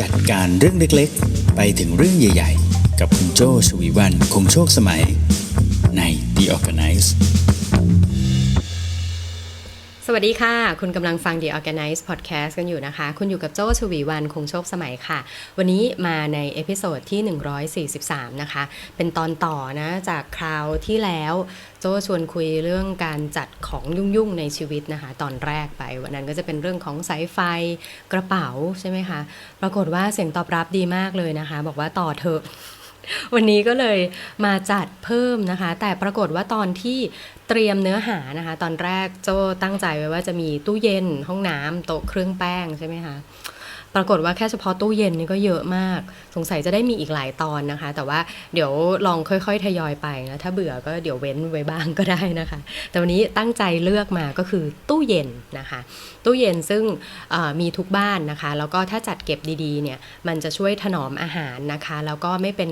จัดการเรื่องเล็กๆ ไปถึงเรื่องใหญ่ๆ กับคุณโจชวีวันคงโชคสมัย ใน The Organize สวัสดีค่ะ คุณกำลังฟัง The Organize Podcast กันอยู่นะคะ คุณอยู่กับโจชวีวันคงโชคสมัยค่ะ วันนี้มาในเอพิโซดที่ 143 นะคะ เป็นตอนต่อนะ จากคราวที่แล้ว โจ้ชวนคุยเรื่องการจัดของยุ่งๆในชีวิตนะคะ ตอนแรกไป วันนั้นก็จะเป็นเรื่องของสายไฟกระเป๋าใช่ไหมคะ ปรากฏว่าเสียงตอบรับดีมากเลยนะคะ บอกว่าต่อเถอะ วันนี้ก็เลยมาจัดเพิ่มนะคะ แต่ปรากฏว่าตอนที่เตรียมเนื้อหานะคะ ตอนแรกโจตั้งใจไว้ว่าจะมีตู้เย็นห้องน้ำโต๊ะเครื่องแป้งใช่ไหมคะ รากฏว่าแค่เฉพาะตู้เย็นนี่ก็เยอะมาก สงสัยจะได้มีอีกหลายตอนนะคะ แต่ว่าเดี๋ยวลองค่อยๆ ทยอยไปนะถ้าเบื่อก็เดี๋ยวเว้นไว้บ้างก็ได้นะคะ แต่วันนี้ตั้งใจเลือกมาก็คือตู้เย็นนะคะ ตู้เย็นซึ่งมีทุกบ้านนะคะ แล้วก็ถ้าจัดเก็บดีๆเนี่ยมันจะช่วยถนอมอาหารนะคะ แล้วก็ไม่เป็น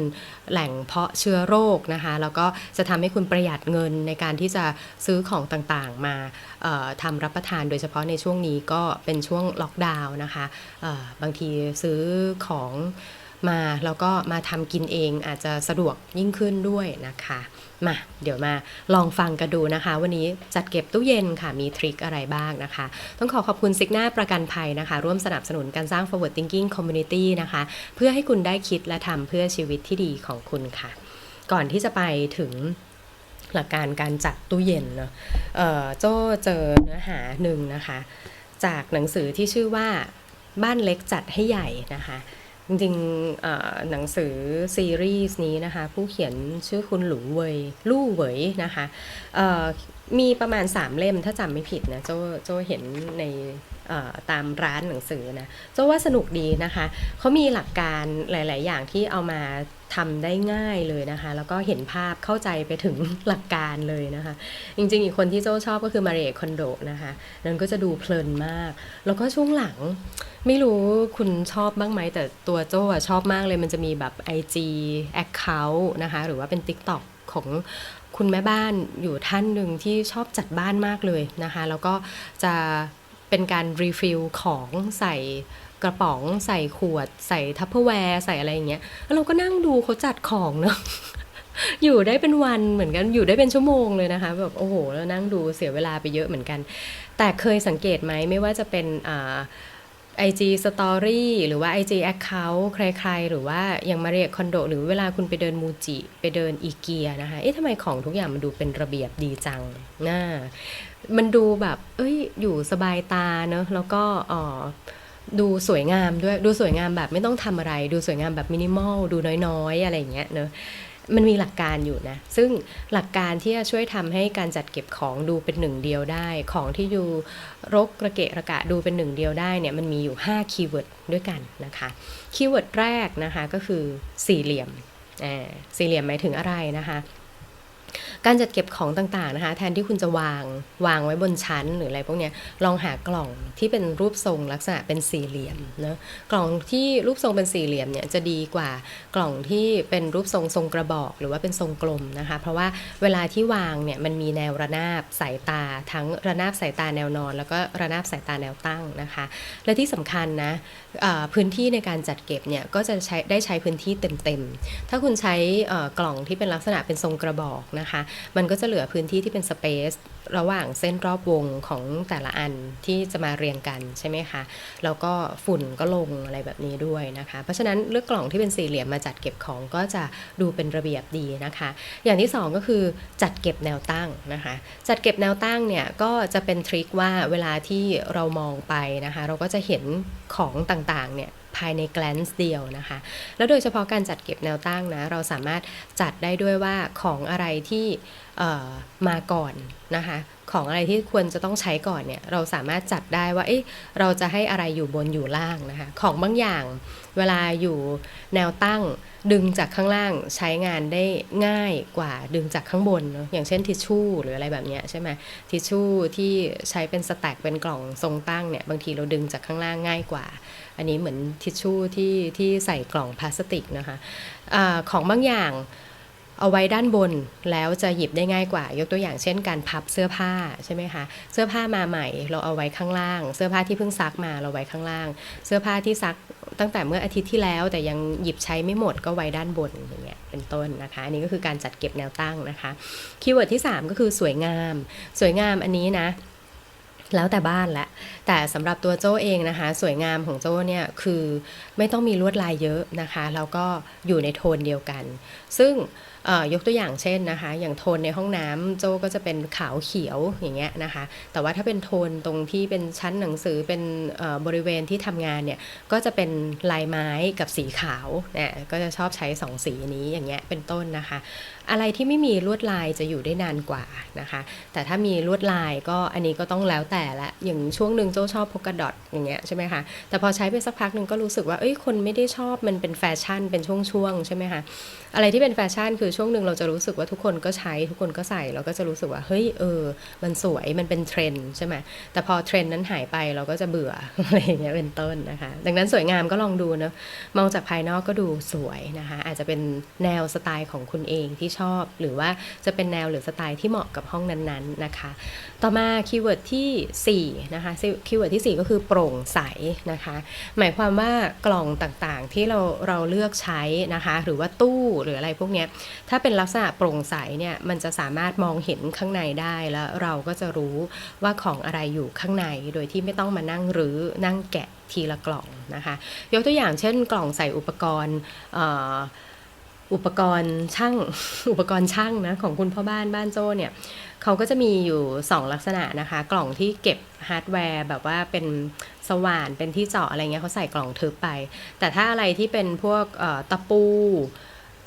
แหล่งเพาะเชื้อโรคนะคะ แล้วก็จะทำให้คุณประหยัดเงินในการที่จะซื้อของต่างๆมา ทำรับประทานโดยเฉพาะในช่วงนี้ก็เป็นช่วงล็อกดาวน์นะคะบางทีซื้อของมาแล้วก็มาทำกินเองอาจจะสะดวกยิ่งขึ้นด้วยนะคะ มาเดี๋ยวมาลองฟังกันดูนะคะ วันนี้จัดเก็บตู้เย็นค่ะมีทริคอะไรบ้างนะคะ ต้องขอขอบคุณซิกหน้าประกันภัยนะคะ ร่วมสนับสนุนการสร้าง forward thinking community นะคะ เพื่อให้คุณได้คิดและทำเพื่อชีวิตที่ดีของคุณค่ะ ก่อนที่จะไปถึง หลักการการจัดตู้เย็นเนาะเอ่อโจ้เจอเนื้อหาหนึ่งนะคะ จากหนังสือที่ชื่อว่าบ้านเล็กจัดให้ใหญ่นะคะจริงๆหนังสือซีรีส์นี้นะคะ ผู้เขียนชื่อคุณหลูเวยลู่เวยนะคะมีประมาณ 3 เล่มถ้าจำไม่ผิดนะโจโจเห็นในตามร้านหนังสือนะโจว่าสนุกดีนะคะเขามีหลักการหลาย ๆ อย่างที่เอามา ทำได้ง่ายเลยนะคะ แล้วก็เห็นภาพเข้าใจไปถึงหลักการเลยนะคะ จริงๆ อีกคนที่โจชอบก็คือมาเรียคอนโดนะคะนั่นก็จะดูเพลินมาก แล้วก็ช่วงหลังไม่รู้คุณชอบบ้างไหม แต่ตัวโจ้อชอบมากเลยมันจะมีแบบ IG Account นะคะ หรือว่าเป็น TikTok ของคุณแม่บ้านอยู่ท่านหนึ่งที่ชอบจัดบ้านมากเลยนะคะ แล้วก็จะเป็นการรีฟิลของใส่ กระป๋องใส่ขวด ใส่ทัพเปอร์แวร์ใส่อะไรอย่างเงี้ยแล้วเราก็นั่งดูเขาจัดของเนาะอยู่ได้เป็นวันเหมือนกันอยู่ได้เป็นชั่วโมงเลยนะคะแบบโอ้โหแล้วนั่งดูเสียเวลาไปเยอะเหมือนกัน แต่เคยสังเกตไหมไม่ว่าจะเป็นอ่า IG Story หรือว่า IG Account ใครๆ หรือว่าอย่างมาเรียคอนโด หรือเวลาคุณไปเดินมูจิ ไปเดินอีเกียนะคะ เอ๊ะทำไมของทุกอย่างมันดูเป็นระเบียบดีจังน่ามันดูแบบ เอ้ย อยู่สบายตาเนอะแล้วก็อ๋อ ดูสวยงามด้วยดูสวยงามแบบไม่ต้องทำอะไร ดูสวยงามแบบมินิมอลดูน้อยๆ อะไรอย่างเงี้ยเนอะมันมีหลักการอยู่นะ ซึ่งหลักการที่จะช่วยทำให้การจัดเก็บของดูเป็นหนึ่งเดียวได้ ของที่อยู่รกระเกะระกะดูเป็นหนึ่งเดียวได้เนี่ยมันมีอยู่ 5 คีย์เวิร์ดด้วยกันนะคะคีย์เวิร์ดแรกนะคะก็คือสี่เหลี่ยมอ่าสี่เหลี่ยมหมายถึงอะไรนะคะ การจัดเก็บของต่างๆนะคะ แทนที่คุณจะวางวางไว้บนชั้นหรืออะไรพวกเนี้ยลองหากล่องที่เป็นรูปทรงลักษณะเป็นสี่เหลี่ยมเนะกล่องที่รูปทรงเป็นสี่เหลี่ยมเนี่ยจะดีกว่ากล่องที่เป็นรูปทรงทรงกระบอกหรือว่าเป็นทรงกลมนะคะ เพราะว่าเวลาที่วางเนี่ยมันมีแนวระนาบสายตา ทั้งระนาบสายตาแนวนอน แล้วก็ระนาบสายตาแนวตั้งนะคะ และที่สำคัญนะพื้นที่ในการจัดเก็บเนี่ยก็จะใช้ได้ใช้พื้นที่เต็มๆถ้าคุณใช้กล่องที่เป็นลักษณะเป็นทรงกระบอกนะคะมันก็จะเหลือพื้นที่ที่เป็นสเปซระหว่างเส้นรอบวงของแต่ละอันที่จะมาเรียงกันใช่ไหมคะ แล้วก็ฝุ่นก็ลงอะไรแบบนี้ด้วยนะคะ เพราะฉะนั้นเลือกกล่องที่เป็นสี่เหลี่ยมมาจัดเก็บของก็จะดูเป็นระเบียบดีนะคะ อย่างที่สองก็คือจัดเก็บแนวตั้งนะคะ จัดเก็บแนวตั้งเนี่ยก็จะเป็นทริคว่าเวลาที่เรามองไปนะคะ เราก็จะเห็นของต่างๆเนี่ย ภายในแกลนส์เดียวนะคะ แล้วโดยเฉพาะการจัดเก็บแนวตั้งนะ เราสามารถจัดได้ด้วยว่าของอะไรที่มาก่อนนะคะ ของอะไรที่ควรจะต้องใช้ก่อนเนี่ย เราสามารถจัดได้ว่าเอ๊ะเราจะให้อะไรอยู่บนอยู่ล่างนะคะ ของบางอย่างเวลาอยู่แนวตั้งดึงจากข้างล่างใช้งานได้ง่ายกว่าดึงจากข้างบนเนาะอย่างเช่นทิชชู่หรืออะไรแบบเนี้ยใช่ไหมทิชชู่ที่ใช้เป็นสแต็กเป็นกล่องทรงตั้งเนี่ยบางทีเราดึงจากข้างล่างง่ายกว่า อันนี้เหมือนทิชชู่ที่ที่ใส่กล่องพลาสติกนะคะอาของบางอย่างเอาไว้ด้านบนแล้วจะหยิบได้ง่ายกว่า ยกตัวอย่างเช่นการพับเสื้อผ้าใช่ไหมคะเสื้อผ้ามาใหม่ เราเอาไว้ข้างล่าง เสื้อผ้าที่เพิ่งซักมาเราไว้ข้างล่าง เสื้อผ้าที่ซักตั้งแต่เมื่ออาทิตย์ที่แล้ว แต่ยังหยิบใช้ไม่หมดก็ไว้ด้านบนอย่างเงี้ยเป็นต้นนะคะ อันนี้ก็คือการจัดเก็บแนวตั้งนะคะคีย์เวิร์ดที่ 3 ก็คือสวยงาม สวยงามอันนี้นะ แล้วแต่บ้านแหละ แต่สำหรับตัวโจ้เองนะคะ สวยงามของโจ้เนี่ยคือไม่ต้องมีลวดลายเยอะนะคะ แล้วก็อยู่ในโทนเดียวกัน ซึ่ง ยกตัวอย่างเช่นนะคะ อย่างโทนในห้องน้ำโจ้ก็จะเป็นขาวเขียวอย่างเงี้ยนะคะ แต่ว่าถ้าเป็นโทนตรงที่เป็นชั้นหนังสือเป็นบริเวณที่ทำงานเนี่ยก็จะเป็นลายไม้กับสีขาวเนี่ยก็จะชอบใช้สองสีนี้อย่างเงี้ยเป็นต้นนะคะ อะไรที่ไม่มีลวดลายจะอยู่ได้นานกว่านะคะ แต่ถ้ามีลวดลายก็อันนี้ก็ต้องแล้วแต่ละอย่างช่วงหนึ่งโจ้ชอบพกกระดอทอย่างเงี้ยใช่ไหมคะแต่พอใช้ไปสักพักหนึ่งก็รู้สึกว่าเอ้ยคนไม่ได้ชอบมันเป็นแฟชั่นเป็นช่วงๆใช่ไหมคะอะไรที่เป็นแฟชั่นคือช่วงหนึ่งเราจะรู้สึกว่าทุกคนก็ใช้ทุกคนก็ใส่เราก็จะรู้สึกว่าเฮ้ยเออ มันสวยมันเป็นเทรนด์ใช่ไหมแต่พอเทรนด์นั้นหายไปเราก็จะเบื่ออะไรอย่างเงี้ยเป็นต้นนะคะ ดังนั้นสวยงามก็ลองดูนะมองจากภายนอกก็ดูสวยนะคะ อาจจะเป็นแนวสไตล์ของคุณเองที่ชอบ หรือว่าจะเป็นแนวหรือสไตล์ที่เหมาะกับห้องนั้นๆนะคะ ต่อมาคีย์เวิร์ดที่4นะคะคีย์เวิร์ดที่ 4 ก็คือโปร่งใสนะคะ หมายความว่ากล่องต่างๆที่เราเราเลือกใช้นะคะ หรือว่าตู้หรืออะไรพวกเนี้ยถ้าเป็นลักษณะโปร่งใสเนี่ยมันจะสามารถมองเห็นข้างในได้แล้วเราก็จะรู้ว่าของอะไรอยู่ข้างในโดยที่ไม่ต้องมานั่งรื้อนั่งแกะทีละกล่องนะคะ ยกตัวอย่างเช่น กล่องใส่อุปกรณ์อุปกรณ์ช่างอุปกรณ์ช่างนะของคุณพ่อบ้านบ้านโจ้เนี่ยเขาก็จะมีอยู่ 2 ลักษณะนะคะ กล่องที่เก็บฮาร์ดแวร์แบบว่าเป็นสว่านเป็นที่เจาะอะไรเงี้ยเขาใส่กล่องทึบไป แต่ถ้าอะไรที่เป็นพวกตะปู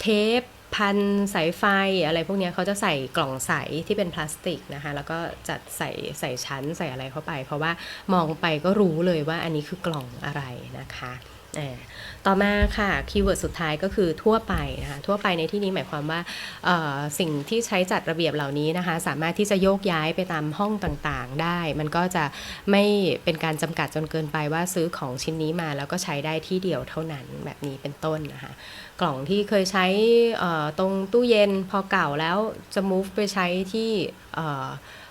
เทป พันสายไฟอะไรพวกนี้เขาจะใส่กล่องใสที่เป็นพลาสติกนะคะ แล้วก็จัดใส่ใส่ชั้นใส่อะไรเข้าไป เพราะว่ามองไปก็รู้เลยว่าอันนี้คือกล่องอะไรนะคะ ต่อมาค่ะคีย์เวิร์ดสุดท้ายก็คือทั่วไปนะคะทั่วไปในที่นี้หมายความว่าสิ่งที่ใช้จัดระเบียบเหล่านี้นะคะ สามารถที่จะโยกย้ายไปตามห้องต่างๆ ได้ มันก็จะไม่เป็นการจำกัดจนเกินไปว่าซื้อของชิ้นนี้มาแล้วก็ใช้ได้ที่เดียวเท่านั้นแบบนี้เป็นต้นนะคะกล่องที่เคยใช้ตรงตู้เย็นพอเก่าแล้วจะ move ไปใช้ที่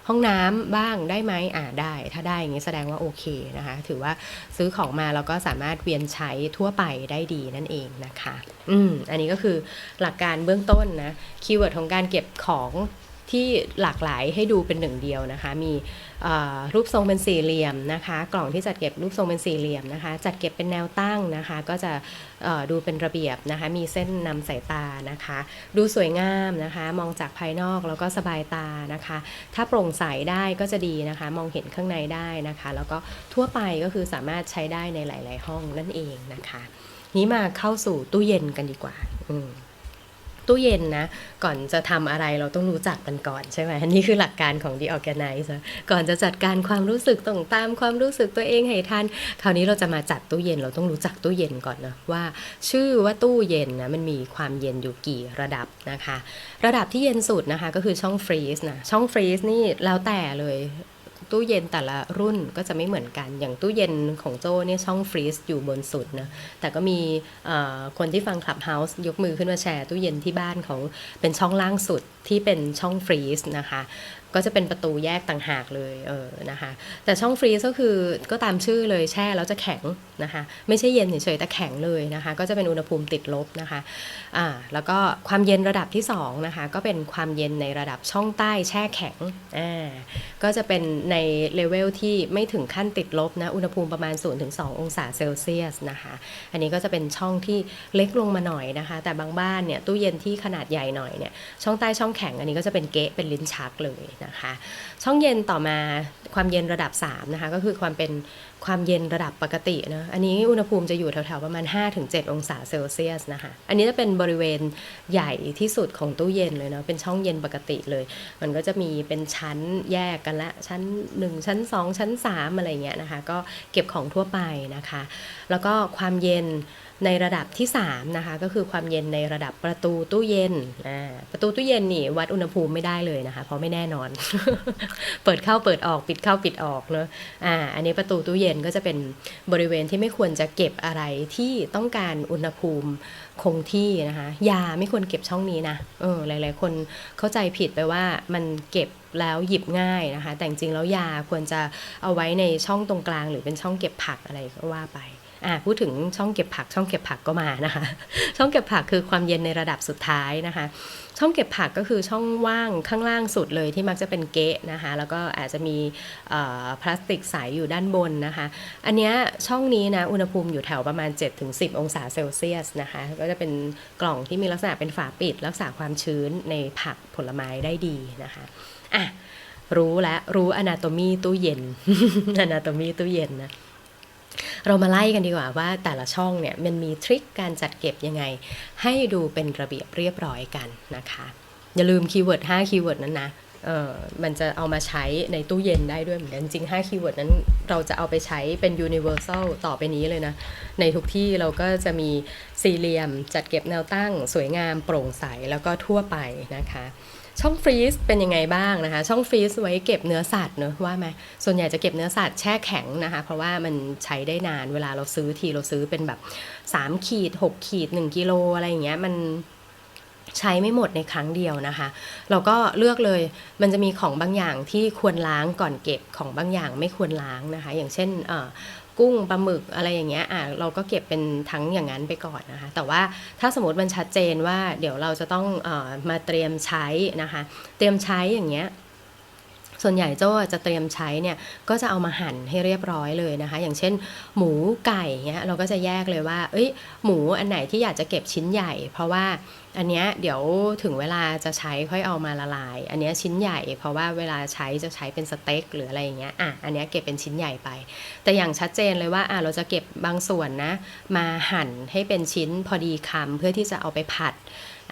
ห้องน้ำบ้างได้ไหมอ่าได้ ถ้าได้อย่างนี้แสดงว่าโอเคนะคะ ถือว่าซื้อของมาแล้วก็สามารถเวียนใช้ทั่วไปได้ดีนั่นเองนะคะ อืม อันนี้ก็คือหลักการเบื้องต้นนะ คีย์เวิร์ดของการเก็บของ ที่หลากหลายให้ดูเป็นหนึ่งเดียวนะคะ มีรูปทรงเป็นสี่เหลี่ยมนะคะ กล่องที่จัดเก็บรูปทรงเป็นสี่เหลี่ยมนะคะ จัดเก็บเป็นแนวตั้งนะคะ ก็จะดูเป็นระเบียบนะคะ มีเส้นนำสายตานะคะ ดูสวยงามนะคะ มองจากภายนอกแล้วก็สบายตานะคะ ถ้าโปร่งใสได้ก็จะดีนะคะ มองเห็นข้างในได้นะคะ แล้วก็ทั่วไปก็คือสามารถใช้ได้ในหลาย ๆ ห้องนั่นเองนะคะ นี้มาเข้าสู่ตู้เย็นกันดีกว่า อืม ตู้เย็นนะ ก่อนจะทำอะไรเราต้องรู้จักมันก่อนใช่ไหมนี่คือหลักการของ The Organizer ก่อนจะจัดการความรู้สึกต้องตามความรู้สึกตัวเองให้ทัน คราวนี้เราจะมาจัดตู้เย็นเราต้องรู้จักตู้เย็นก่อนนะว่า ชื่อว่าตู้เย็นนะมันมีความเย็นอยู่กี่ระดับนะคะ ระดับที่เย็นสุดนะคะก็คือช่องฟรีซนะช่องฟรีซนี่แล้วแต่เลย ตู้เย็นแต่ละรุ่นก็จะไม่เหมือนกัน อย่างตู้เย็นของโจ้เนี่ยช่องฟรีซอยู่บนสุดนะ แต่ก็มีคนที่ฟังคลับเฮาส์ยกมือขึ้นมาแชร์ตู้เย็นที่บ้านของเป็นช่องล่างสุด ที่เป็นช่องฟรีซนะคะก็จะเป็นประตูแยกต่างหากเลยเออนะคะแต่ช่องฟรีซก็คือก็ตามชื่อเลยแช่แล้วจะแข็งนะคะไม่ใช่เย็นเฉยๆแต่แข็งเลยนะคะก็จะเป็นอุณหภูมิติดลบนะคะอ่าแล้วก็ความเย็นระดับที่สองนะคะก็เป็นความเย็นในระดับช่องใต้แช่แข็งอ่าก็จะเป็นในเลเวลที่ไม่ถึงขั้นติดลบนะอุณหภูมิประมาณ 0-2 องศาเซลเซียสนะคะอันนี้ก็จะเป็นช่องที่เล็กลงมาหน่อยนะคะแต่บางบ้านเนี่ยตู้เย็นที่ขนาดใหญ่หน่อยเนี่ยช่องใต้ช่องแข็งอันนี้ก็จะเป็นเก๊ะเป็นลิ้นชักเลยนะคะ ช่องเย็นต่อมาความเย็นระดับ3นะคะก็คือความเป็นความเย็นระดับปกตินะอันนี้อุณหภูมิจะอยู่แถวๆประมาณ 5-7 องศาเซลเซียสนะคะ อันนี้จะเป็นบริเวณใหญ่ที่สุดของตู้เย็นเลยเนาะเป็นช่องเย็นปกติเลย มันก็จะมีเป็นชั้นแยกกันละ ชั้น 1 ชั้น 2 ชั้น 3 อะไรเงี้ยนะคะ ก็เก็บของทั่วไปนะคะ แล้วก็ความเย็น ในระดับที่3นะคะก็คือความเย็นในระดับประตูตู้เย็นประตูตู้เย็นนี่วัดอุณหภูมิไม่ได้เลยนะคะ เพราะไม่แน่นอน เปิดเข้าเปิดออกปิดเข้าปิดออกเนอะอ่าอันนี้ประตูตู้เย็นก็จะเป็นบริเวณที่ไม่ควรจะเก็บอะไรที่ต้องการอุณหภูมิคงที่นะคะยาไม่ควรเก็บช่องนี้นะเออหลาย ๆ คนเข้าใจผิดไปว่ามันเก็บแล้วหยิบง่ายนะคะ แต่จริงแล้วยาควรจะเอาไว้ในช่องตรงกลาง หรือเป็นช่องเก็บผักอะไรก็ว่าไป อ่าพูดถึงช่องเก็บผัก ช่องเก็บผักก็มานะคะ ช่องเก็บผักคือความเย็นในระดับสุดท้ายนะคะ ช่องเก็บผักก็คือช่องว่างข้างล่างสุดเลยที่มักจะเป็นเกะนะคะ แล้วก็อาจจะมีพลาสติกใสอยู่ด้านบนนะคะ อันนี้ช่องนี้นะ อุณหภูมิอยู่แถวประมาณ 7-10 องศาเซลเซียสนะคะ ก็จะเป็นกล่องที่มีลักษณะเป็นฝาปิด รักษาความชื้นในผักผลไม้ได้ดีนะคะอะรู้แล้วรู้อนาโตมีตู้เย็นอนาโตมีตู้เย็นนะ เรามาไล่กันดีกว่าว่าแต่ละช่องเนี่ยมันมีทริคการจัดเก็บยังไง ให้ดูเป็นระเบียบเรียบร้อยกันนะคะ อย่าลืมคีย์เวิร์ด5คีย์เวิร์ดนั้นนะเออมันจะเอามาใช้ในตู้เย็นได้ด้วยเหมือนกัน จริง5คีย์เวิร์ดนั้นเราจะเอาไปใช้เป็น universal ต่อไปนี้เลยนะ ในทุกที่เราก็จะมีสี่เหลี่ยมจัดเก็บแนวตั้ง สวยงามโปร่งใสแล้วก็ทั่วไปนะคะ ช่องฟรีซเป็นยังไงบ้างนะคะ ช่องฟรีซไว้เก็บเนื้อสัตว์เนอะว่าไหมส่วนใหญ่จะเก็บเนื้อสัตว์แช่แข็งนะคะ เพราะว่ามันใช้ได้นานเวลาเราซื้อทีเราซื้อเป็นแบบ 3 ขีด 6 ขีด 1 กิโลอะไรอย่างเงี้ยมันใช้ไม่หมดในครั้งเดียวนะคะ เราก็เลือกเลยมันจะมีของบางอย่างที่ควรล้างก่อนเก็บของบางอย่างไม่ควรล้างนะคะ อย่างเช่นเอ่อ กุ้งปลาหมึกอะไรอย่างเงี้ยอะเราก็เก็บเป็นทั้งอย่างนั้นไปก่อนนะคะ แต่ว่าถ้าสมมติมันชัดเจนว่าเดี๋ยวเราจะต้องออมาเตรียมใช้นะคะ เตรียมใช้อย่างเงี้ยส่วนใหญ่โจ้จะเตรียมใช้เนี่ยก็จะเอามาหั่นให้เรียบร้อยเลยนะคะ อย่างเช่น หมูไก่เงี้ยเราก็จะแยกเลยว่า เอ้ยหมูอันไหนที่อยากจะเก็บชิ้นใหญ่ เพราะว่า อันเนี้ยเดี๋ยวถึงเวลาจะใช้ค่อยเอามาละลาย อันเนี้ยชิ้นใหญ่ เพราะว่าเวลาใช้จะใช้เป็นสเต็กหรืออะไรอย่างเงี้ยอะอันเนี้ยเก็บเป็นชิ้นใหญ่ไป แต่อย่างชัดเจนเลยว่าอะเราจะเก็บบางส่วนนะ มาหั่นให้เป็นชิ้นพอดีคำเพื่อที่จะเอาไปผัด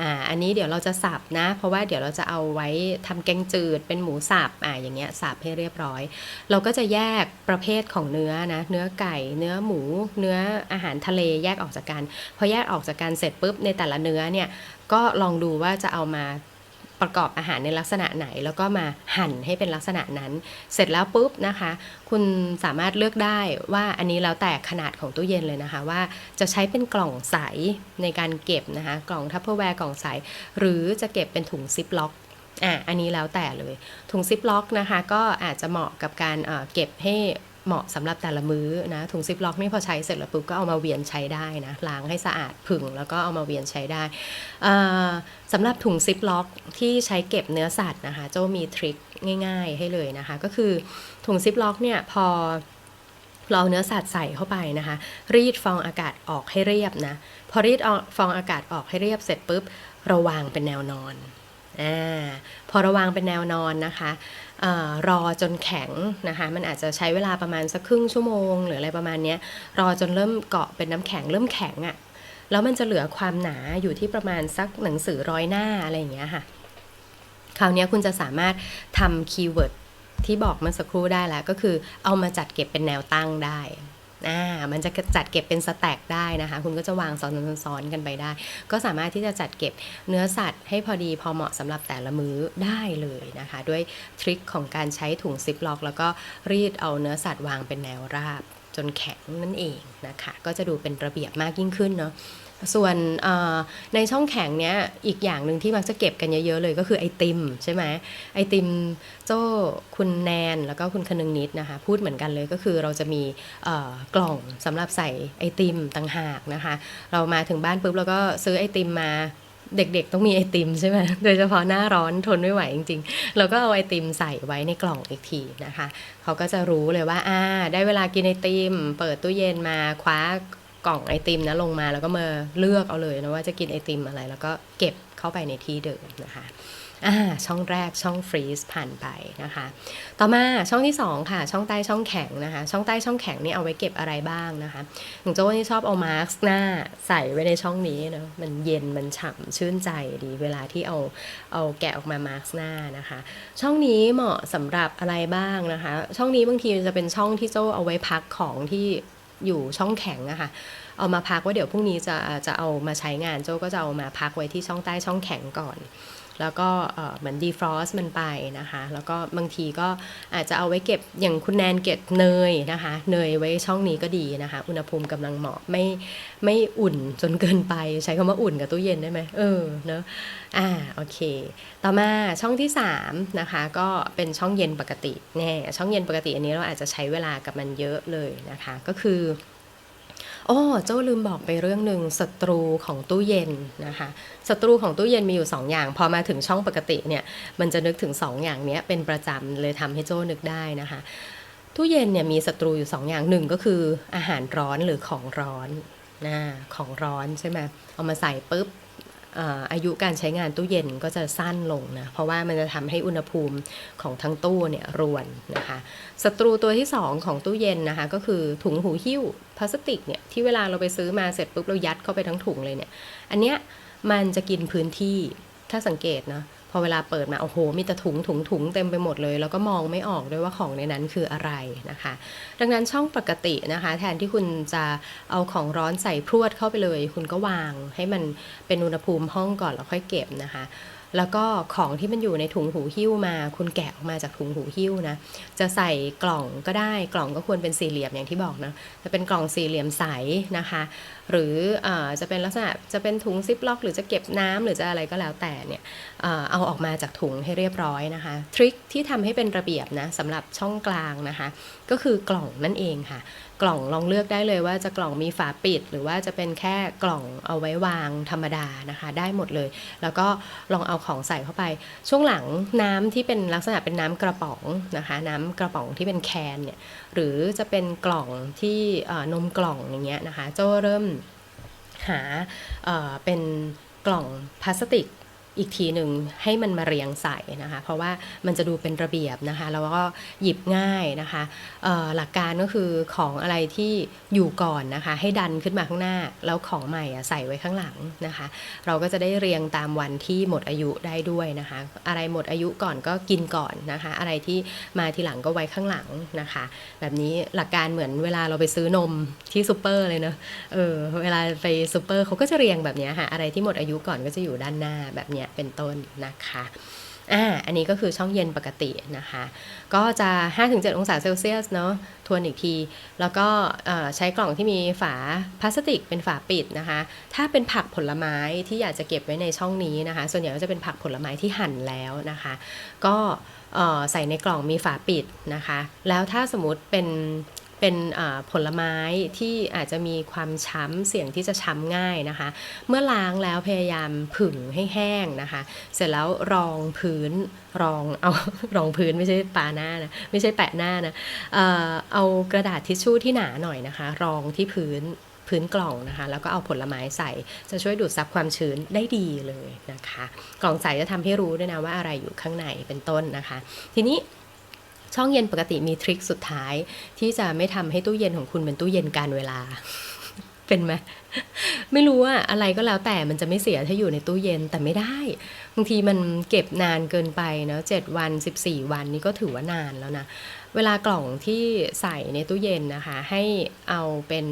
อ่าอันนี้เดี๋ยวเราจะสับนะ เพราะว่าเดี๋ยวเราจะเอาไว้ทำแกงจืดเป็นหมูสับอ่าอย่างเงี้ยสับให้เรียบร้อย เราก็จะแยกประเภทของเนื้อนะ เนื้อไก่ เนื้อหมู เนื้ออาหารทะเลแยกออกจากกัน พอแยกออกจากกันเสร็จปุ๊บในแต่ละเนื้อเนี่ย ก็ลองดูว่าจะเอามาประกอบอาหารในลักษณะไหน แล้วก็มาหั่นให้เป็นลักษณะนั้น เสร็จแล้วปุ๊บนะคะ คุณสามารถเลือกได้ว่าอันนี้แล้วแต่ขนาดของตู้เย็นเลยนะคะ ว่าจะใช้เป็นกล่องใสในการเก็บนะคะ กล่องทัพเปอร์แวร์กล่องใส หรือจะเก็บเป็นถุงซิปล็อกอะอันนี้แล้วแต่เลย ถุงซิปล็อกนะคะ ก็อาจจะเหมาะกับการเอ่อเก็บให้ เหมาะสำหรับแต่ละมื้อนะถุงซิปล็อกนี่พอใช้เสร็จแล้วปุ๊บก็เอามาเวียนใช้ได้นะล้างให้สะอาดผึ่งแล้วก็เอามาเวียนใช้ได้เอ่อสำหรับถุงซิปล็อกที่ใช้เก็บเนื้อสัตว์นะคะโจมีทริคง่าย ๆ ให้เลยนะคะ ก็คือถุงซิปล็อกเนี่ยพอเราเอาเนื้อสัตว์ใส่เข้าไปนะคะ รีดฟองอากาศออกให้เรียบนะ พอรีดเอฟองอากาศออกให้เรียบเสร็จปุ๊บเราวางเป็นแนวนอน อาพอราวางเป็นแนวนอนนะคะออรอจนแข็งนะคะมันอาจจะใช้เวลาประมาณสักครึ่งชั่วโมง หรืออะไรประมาณนี้รอจนเริ่มเกาะเป็นน้ำแข็งเริ่มแข็งอะ่ะแล้วมันจะเหลือความหนาอยู่ที่ประมาณสักหนังสือร้อยหน้าอะไรอย่างเงี้ยค่ะ คราวนี้คุณจะสามารถทำคีย์เวิร์ดที่บอกเมื่อสักครู่ได้แล้ว ก็คือเอามาจัดเก็บเป็นแนวตั้งได้ อ่ามันจะจัดเก็บเป็นสแต็กได้นะคะ คุณก็จะวางซ้อนๆกันไปได้ ก็สามารถที่จะจัดเก็บเนื้อสัตว์ให้พอดีพอเหมาะสำหรับแต่ละมื้อได้เลยนะคะ ด้วยทริคของการใช้ถุงซิปล็อก แล้วก็รีดเอาเนื้อสัตว์วางเป็นแนวราบจนแข็งนั่นเองนะคะ ก็จะดูเป็นระเบียบมากยิ่งขึ้นเนาะ ส่วนในช่องแข็งเนี้ยอีกอย่างหนึ่งที่มักจะเก็บกันเยอะๆเลยก็คือไอติมใช่ไหมไอติมโจ้คุณแนนแล้วก็คุณคนึงนิดนะคะพูดเหมือนกันเลยก็คือเราจะมีกล่องสำหรับใส่ไอติมต่างหากนะคะ เรามาถึงบ้านปุ๊บเราก็ซื้อไอติมมาเด็กๆ ต้องมีไอติมใช่ไหม โดยเฉพาะหน้าร้อนทนไม่ไหวจริงๆ เราก็เอาไอติมใส่ไว้ในกล่องอีกทีนะคะ เขาก็จะรู้เลยว่าอ่าได้เวลากินไอติม เปิดตู้เย็นมาคว้า กล่องไอติมนะลงมาแล้วก็มาเลือกเอาเลยนะว่าจะกินไอติมอะไร แล้วก็เก็บเข้าไปในที่เดิมนะคะอ่าช่องแรกช่องฟรีซผ่านไปนะคะ ต่อมาช่องที่สองค่ะ ช่องใต้ช่องแข็งนะคะ ช่องใต้ช่องแข็งนี่เอาไว้เก็บอะไรบ้างนะคะอย่างโจ้นี่ชอบเอามาร์กหน้าใส่ไว้ในช่องนี้เนาะมันเย็นมันฉ่ำชื่นใจดีเวลาที่เอาเอาแกะออกมามาร์กหน้านะคะ ช่องนี้เหมาะสำหรับอะไรบ้างนะคะ ช่องนี้บางทีจะเป็นช่องที่โจ้เอาไว้พักของที่ อยู่ช่องแข็งอะค่ะเอามาพักว่าเดี๋ยวพรุ่งนี้จะจะเอามาใช้งานโจ้ก็จะเอามาพักไว้ที่ช่องใต้ช่องแข็งก่อน แล้วก็เหมือนดีฟรอสมันไปนะคะ แล้วก็บางทีก็อาจจะเอาไว้เก็บอย่างคุณแนนเก็บเนยนะคะ เนยไว้ช่องนี้ก็ดีนะคะ อุณหภูมิกำลังเหมาะไม่ไม่อุ่นจนเกินไป ใช้คำว่าอุ่นกับตู้เย็นได้ไหมเออเนอะอ่าโอเค ต่อมาช่องที่3นะคะก็เป็นช่องเย็นปกติแน่ช่องเย็นปกติอันนี้เราอาจจะใช้เวลากับมันเยอะเลยนะคะ ก็คือ โอ้เจ้าลืมบอกไปเรื่องหนึ่งศัตรูของตู้เย็นนะคะศัตรูของตู้เย็นมีอยู่ 2 อย่าง พอมาถึงช่องปกติเนี่ยมันจะนึกถึง 2 อย่างนี้เป็นประจำเลยทำให้โจ้นึกได้นะคะตู้เย็นเนี่ยมีศัตรูอยู่ 2 อย่างหนึ่งก็คืออาหารร้อนหรือของร้อนนะของร้อนใช่ไหมเอามาใส่ปุ๊บ อายุการใช้งานตู้เย็นก็จะสั้นลงนะ เพราะว่ามันจะทำให้อุณหภูมิของทั้งตู้เนี่ยรวนนะคะศัตรูตัวที่ 2 ของตู้เย็นนะคะ ก็คือถุงหูหิ้วพลาสติกเนี่ยที่เวลาเราไปซื้อมาเสร็จปุ๊บเรายัดเข้าไปทั้งถุงเลยเนี่ย อันเนี้ยมันจะกินพื้นที่ถ้าสังเกตนะ พอเวลาเปิดมาโอ้โหมีแต่ถุงถุงถุงเต็มไปหมดเลย แล้วก็มองไม่ออกด้วยว่าของในนั้นคืออะไรนะคะ ดังนั้นช่องปกตินะคะ แทนที่คุณจะเอาของร้อนใส่พรวดเข้าไปเลย คุณก็วางให้มันเป็นอุณหภูมิห้องก่อนแล้วค่อยเก็บนะคะ แล้วก็ของที่มันอยู่ในถุงหูหิ้วมา คุณแกะออกมาจากถุงหูหิ้วนะ จะใส่กล่องก็ได้ กล่องก็ควรเป็นสี่เหลี่ยมอย่างที่บอกนะ จะเป็นกล่องสี่เหลี่ยมใสนะคะ หรืออจะเป็นลักษณะ จะเป็นถุงซิปล็อก หรือจะเก็บน้ำหรือจะอะไรก็แล้วแต่เนี่ยเอ่อเอาออกมาจากถุงให้เรียบร้อยนะคะ ทริคที่ทำให้เป็นระเบียบนะสำหรับช่องกลางนะคะก็คือกล่องนั่นเองค่ะ กล่องลองเลือกได้เลยว่าจะกล่องมีฝาปิด หรือว่าจะเป็นแค่กล่องเอาไว้วางธรรมดานะคะ ได้หมดเลย แล้วก็ลองเอาของใส่เข้าไป ช่วงหลังน้ำที่เป็นลักษณะเป็นน้ำกระป๋องนะคะ น้ำกระป๋องที่เป็นแคนเนี่ยหรือจะเป็นกล่องที่นมกล่องอย่างเงี้ยนะคะโจเริ่มหาเเป็นกล่องพลาสติก อีกทีหนึ่งให้มันมาเรียงใส่นะคะ เพราะว่ามันจะดูเป็นระเบียบนะคะ แล้วก็หยิบง่ายนะคะหลักการก็คือของอะไรที่อยู่ก่อนนะคะ ให้ดันขึ้นมาข้างหน้า แล้วของใหม่ใส่ไว้ข้างหลังนะคะ เราก็จะได้เรียงตามวันที่หมดอายุได้ด้วยนะคะ อะไรหมดอายุก่อนก็กินก่อนนะคะ อะไรที่มาทีหลังก็ไว้ข้างหลังนะคะ แบบนี้หลักการเหมือนเวลาเราไปซื้อนมที่ซูเปอร์เลยเนอะเออเวลาไปซูเปอร์เขาก็จะเรียงแบบนี้ค่ะอะไรที่หมดอายุก่อนก็จะอยู่ด้านหน้าแบบนี้เนี้ยเป็นต้นนะคะอ่าอันนี้ก็คือช่องเย็นปกตินะคะ ก็จะ 5-7 องศาเซลเซียสเนาะทวนอีกที แล้วก็ใช้กล่องที่มีฝาพลาสติกเป็นฝาปิดนะคะ ถ้าเป็นผักผลไม้ที่อยากจะเก็บไว้ในช่องนี้นะคะ ส่วนใหญ่ก็จะเป็นผักผลไม้ที่หั่นแล้วนะคะ ก็ใส่ในกล่องมีฝาปิดนะคะ แล้วถ้าสมมติเป็น เป็นผลไม้ที่อาจจะมีความช้ำเสี่ยงที่จะช้ำง่ายนะคะ เมื่อล้างแล้วพยายามผึ่งให้แห้งนะคะ เสร็จแล้วรองพื้นรองเอารองพื้นไม่ใช่ปาหน้านะไม่ใช่แปะหน้านะเออเอากระดาษทิชชู่ที่หนาหน่อยนะคะ รองที่พื้นพื้นกล่องนะคะ แล้วก็เอาผลไม้ใส่จะช่วยดูดซับความชื้นได้ดีเลยนะคะ กล่องใสจะทำให้รู้ด้วยนะว่าอะไรอยู่ข้างในเป็นต้นนะคะ ทีนี้ ช่องเย็นปกติมีทริคสุดท้าย ที่จะไม่ทำให้ตู้เย็นของคุณเป็นตู้เย็นการเวลา เป็นไหมไม่รู้ว่าอะไรก็แล้วแต่มันจะไม่เสียถ้าอยู่ในตู้เย็นแต่ไม่ได้บางทีมันเก็บนานเกินไปเนาะเจ็ดวัน 14 วันนี่ก็ถือว่านานแล้วนะ เวลากล่องที่ใส่ในตู้เย็นนะคะ ให้เอาเป็น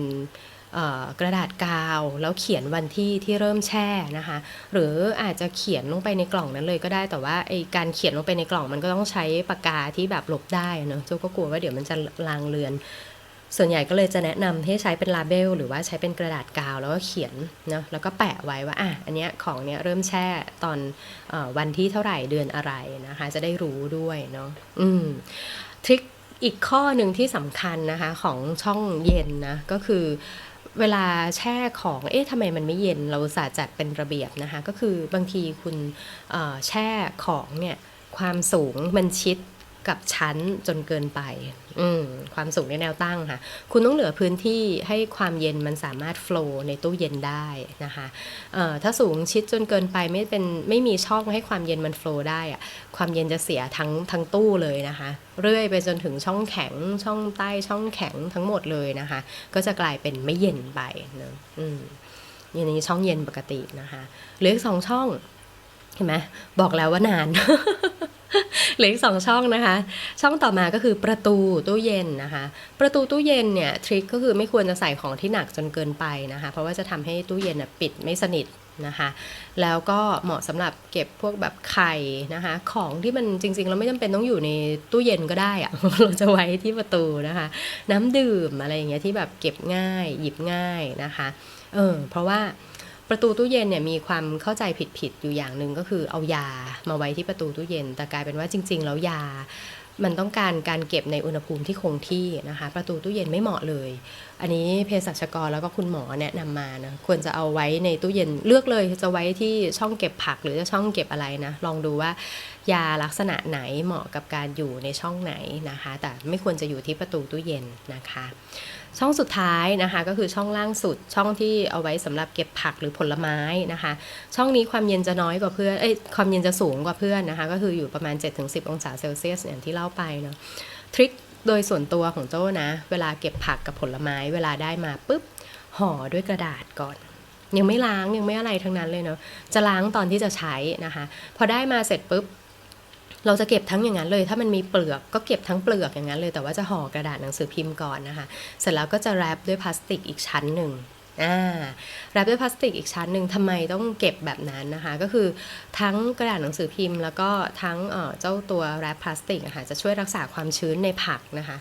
กระดาษกาว แล้วเขียนวันที่ที่เริ่มแช่นะคะ หรืออาจจะเขียนลงไปในกล่องนั้นเลยก็ได้แต่ว่าไอการเขียนลงไปในกล่องมันก็ต้องใช้ปากกาที่แบบหลบได้เนอะโจ้ก็กลัวว่าเดี๋ยวมันจะลางเลือน ส่วนใหญ่ก็เลยจะแนะนำให้ใช้เป็นลาเบลหรือว่าใช้เป็นกระดาษกาวแล้วก็เขียนเนาะแล้วก็แปะไว้ว่าอะอันเนี้ยของเนี้ยเริ่มแช่ตอนออวันที่เท่าไหร่เดือนอะไรนะคะ จะได้รู้ด้วยเนาะอืมทริคอีกข้อหนึ่งที่สำคัญนะคะของช่องเย็นนะก็คือ เวลาแช่ของ เอ๊ะทำไมมันไม่เย็น เราสาห์จัดเป็นระเบียบนะคะ ก็คือบางทีคุณแช่ของเนี่ยความสูงมันชิด กับชั้นจนเกินไป อืความสูงในแนวตั้งค่ะ คุณต้องเหลือพื้นที่ให้ความเย็นมันสามารถโฟล์ในตู้เย็นได้นะคะถ้าสูงชิดจนเกินไปไม่เป็นไม่มีช่องให้ความเย็นมันโฟล์ได้อะความเย็นจะเสียทั้งทั้งตู้เลยนะคะ เรื่อยไปจนถึงช่องแข็งช่องใต้ช่องแข็งทั้งหมดเลยนะคะ ก็จะกลายเป็นไม่เย็นไปเนอะอืมอย่างนี้ช่องเย็นปกตินะคะเหลือกสองช่องเห็นไหมบอกแล้วว่านาน เหลืออีกสองช่องนะคะ ช่องต่อมาก็คือประตูตู้เย็นนะคะ ประตูตู้เย็นเนี่ยทริคก็คือไม่ควรจะใส่ของที่หนักจนเกินไปนะคะ เพราะว่าจะทำให้ตู้เย็นปิดไม่สนิทนะคะ แล้วก็เหมาะสำหรับเก็บพวกแบบไข่นะคะ ของที่มันจริงๆเราไม่จำเป็นต้องอยู่ในตู้เย็นก็ได้อะเราจะไว้ที่ประตูนะคะ น้ำดื่มอะไรอย่างเงี้ยที่แบบเก็บง่ายหยิบง่ายนะคะ เออเพราะว่า ประตูตู้เย็นเนี่ยมีความเข้าใจผิดๆอยู่อย่างหนึ่งก็คือเอายามาไว้ที่ประตูตู้เย็น แต่กลายเป็นว่าจริง ๆ แล้วยามันต้องการการเก็บในอุณหภูมิที่คงที่นะคะ ประตูตู้เย็นไม่เหมาะเลย อันนี้เภสัชกรแล้วก็คุณหมอแนะนำมานะควรจะเอาไว้ในตู้เย็นเลือกเลยจะไว้ที่ช่องเก็บผักหรือจะช่องเก็บอะไรนะ ลองดูว่ายาลักษณะไหนเหมาะกับการอยู่ในช่องไหนนะคะ แต่ไม่ควรจะอยู่ที่ประตูตู้เย็นนะคะ ช่องสุดท้ายนะคะก็คือช่องล่างสุดช่องที่เอาไว้สำหรับเก็บผักหรือผลไม้นะคะ ช่องนี้ความเย็นจะน้อยกว่าเพื่อนเอ้ยความเย็นจะสูงกว่าเพื่อนนะคะ ก็คืออยู่ประมาณ 7-10 องศาเซลเซียสอย่างที่เล่าไปเนาะทริคโดยส่วนตัวของโจ้นะ เวลาเก็บผักกับผลไม้เวลาได้มาปุ๊บห่อด้วยกระดาษก่อนยังไม่ล้างยังไม่อะไรทั้งนั้นเลยเนาะจะล้างตอนที่จะใช้นะคะ พอได้มาเสร็จปุ๊บ เราจะเก็บทั้งอย่างนั้นเลย ถ้ามันมีเปลือกก็เก็บทั้งเปลือกอย่างนั้นเลย แต่ว่าจะห่อกระดาษหนังสือพิมพ์ก่อนนะคะ เสร็จแล้วก็จะแรปด้วยพลาสติกอีกชั้นหนึ่งอ่าแรปด้วยพลาสติกอีกชั้นหนึ่งทำไมต้องเก็บแบบนั้นนะคะ ก็คือทั้งกระดาษหนังสือพิมพ์ แล้วก็ทั้งเอ่อเจ้าตัวแรปพลาสติกะค่ะจะช่วยรักษาความชื้นในผักนะคะ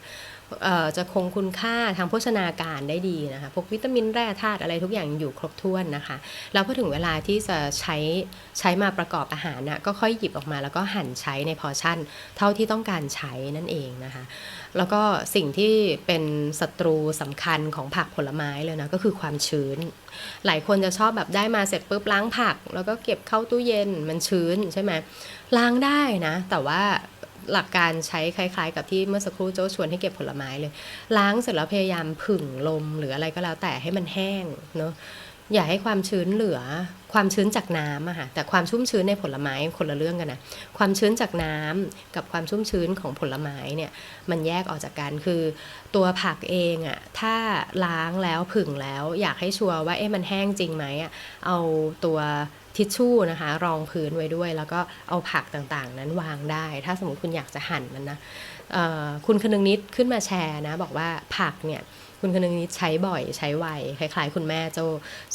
จะคงคุณค่าทางโภชนาการได้ดีนะคะ พวกวิตามินแร่ธาตุอะไรทุกอย่างอยู่ครบถ้วนนะคะ แล้วพอถึงเวลาที่จะใช้ใช้มาประกอบอาหารนะก็ค่อยหยิบออกมาแล้วก็หั่นใช้ในพอชั่น เท่าที่ต้องการใช้นั่นเองนะคะ แล้วก็สิ่งที่เป็นศัตรูสำคัญของผักผลไม้เลยนะก็คือความชื้น หลายคนจะชอบแบบได้มาเสร็จปุ๊บล้างผัก แล้วก็เก็บเข้าตู้เย็นมันชื้นใช่ไหมล้างได้นะ แต่ว่า หลักการใช้คล้าย ๆ กับที่เมื่อสักครู่โจ้ชวนให้เก็บผลไม้เลย ล้างเสร็จแล้วพยายามผึ่งลมหรืออะไรก็แล้วแต่ให้มันแห้งเนาะอย่าให้ความชื้นเหลือความชื้นจากน้ำอะค่ะแต่ความชุ่มชื้นในผลไม้คนละเรื่องกันนะความชื้นจากน้ำกับความชุ่มชื้นของผลไม้เนี่ยมันแยกออกจากกันคือ ตัวผักเองอะถ้าล้างแล้วผึ่งแล้วอยากให้ชัวร์ว่าเอ๊ะมันแห้งจริงไหมอะเอาตัว ทิชชู่นะคะ รองพื้นไว้ด้วย แล้วก็เอาผักต่างๆ นั้นวางได้ ถ้าสมมติคุณอยากจะหั่นมันนะคุณคนึงนิดขึ้นมาแชร์นะ บอกว่าผักเนี่ยคุณคนึงนิดใช้บ่อยใช้ไวคล้ายๆ คุณแม่โจ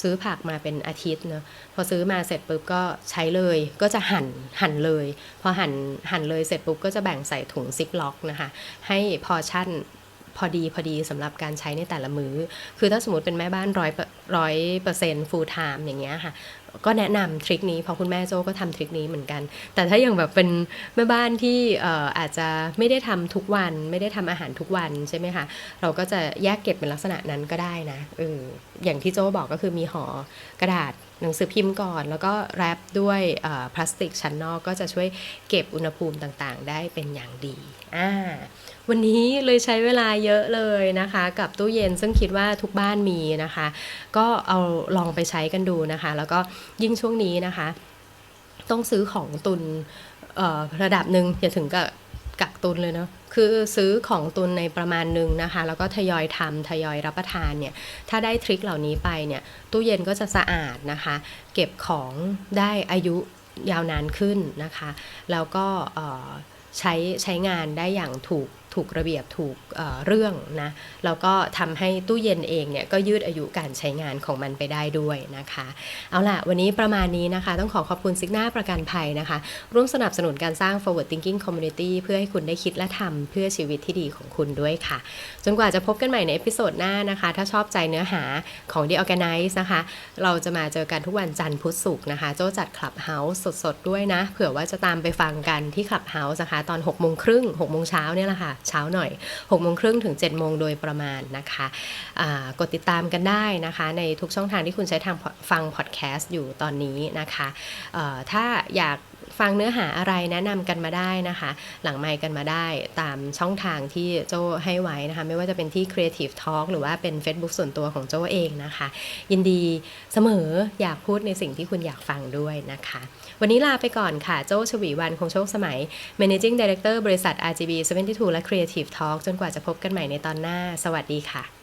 ซื้อผักมาเป็นอาทิตย์เนอะพอซื้อมาเสร็จปุ๊บก็ใช้เลยก็จะหั่นหั่นเลย พอหั่นหั่นเลยเสร็จปุ๊บก็จะแบ่งใส่ถุงซิปล็อกนะคะ ให้พอชั่น พอดีพอดีสำหรับการใช้ในแต่ละมื้อ คือถ้าสมมติเป็นแม่บ้านร้อยร้อยเปอร์เซ็นต์ฟูลไทม์อย่างเงี้ยค่ะ ก็แนะนำทริคนี้เพราะคุณแม่โจก็ทำทริคนี้เหมือนกัน แต่ถ้าอย่างแบบเป็นแม่บ้านที่อาจจะไม่ได้ทำทุกวัน ไม่ได้ทำอาหารทุกวันใช่ไหมคะ เราก็จะแยกเก็บเป็นลักษณะนั้นก็ได้นะเอออย่างที่โจบอกก็คือมีห่อกระดาษหนังสือพิมพ์ก่อน แล้วก็แรปด้วยพลาสติกชั้นนอกก็จะช่วยเก็บอุณหภูมิต่างๆ ได้เป็นอย่างดีอ่า วันนี้เลยใช้เวลาเยอะเลยนะคะ กับตู้เย็นซึ่งคิดว่าทุกบ้านมีนะคะ ก็เอาลองไปใช้กันดูนะคะ แล้วก็ยิ่งช่วงนี้นะคะ ต้องซื้อของตุนระดับหนึ่งอย่าถึงกับกักตุนเลยเนาะ คือซื้อของตุนในประมาณหนึ่งนะคะ แล้วก็ทยอยทำทยอยรับประทานเนี่ย ถ้าได้ทริคเหล่านี้ไปเนี่ย ตู้เย็นก็จะสะอาดนะคะ เก็บของได้อายุยาวนานขึ้นนะคะ แล้วก็ใช้ใช้งานได้อย่างถูก ถูกระเบียบถูกเเรื่องนะแล้วก็ทำให้ตู้เย็นเองเนี่ยก็ยืดอายุการใช้งานของมันไปได้ด้วยนะคะ เอาล่ะ วันนี้ประมาณนี้นะคะ ต้องขอขอบคุณซิกนาประกันภัยนะคะ ร่วมสนับสนุนการสร้าง forward thinking community เพื่อให้คุณได้คิดและทำเพื่อชีวิตที่ดีของคุณด้วยค่ะ จนกว่าจะพบกันใหม่ในเอพิโซดหน้านะคะ ถ้าชอบใจเนื้อหาของ The Organize นะคะ เราจะมาเจอกันทุกวันจันทร์พุธศุกร์นะคะ โจจัด Clubhouse สดๆ ด้วยนะ เผื่อว่าจะตามไปฟังกันที่ Clubhouse นะคะ ตอน6โมงครึ่ง6โมงเช้าเนี่ยแหละค่ะเช้าหน่อย6โมงครึ่งถึง7โมงโดยประมาณนะคะกดติดตามกันได้นะคะ ในทุกช่องทางที่คุณใช้ทางฟังพอดแคสต์อยู่ตอนนี้นะคะถ้าอยาก ฟังเนื้อหาอะไรแนะนำกันมาได้นะคะ หลังไมค์กันมาได้ตามช่องทางที่โจให้ไว้นะคะ ไม่ว่าจะเป็นที่ Creative Talk หรือว่าเป็น Facebook ส่วนตัวของโจเองนะคะ ยินดีเสมออยากพูดในสิ่งที่คุณอยากฟังด้วยนะคะ วันนี้ลาไปก่อนค่ะ โจชวีวันคงโชคสมัย Managing Director บริษัท RGB 72 และ Creative Talk จนกว่าจะพบกันใหม่ในตอนหน้า สวัสดีค่ะ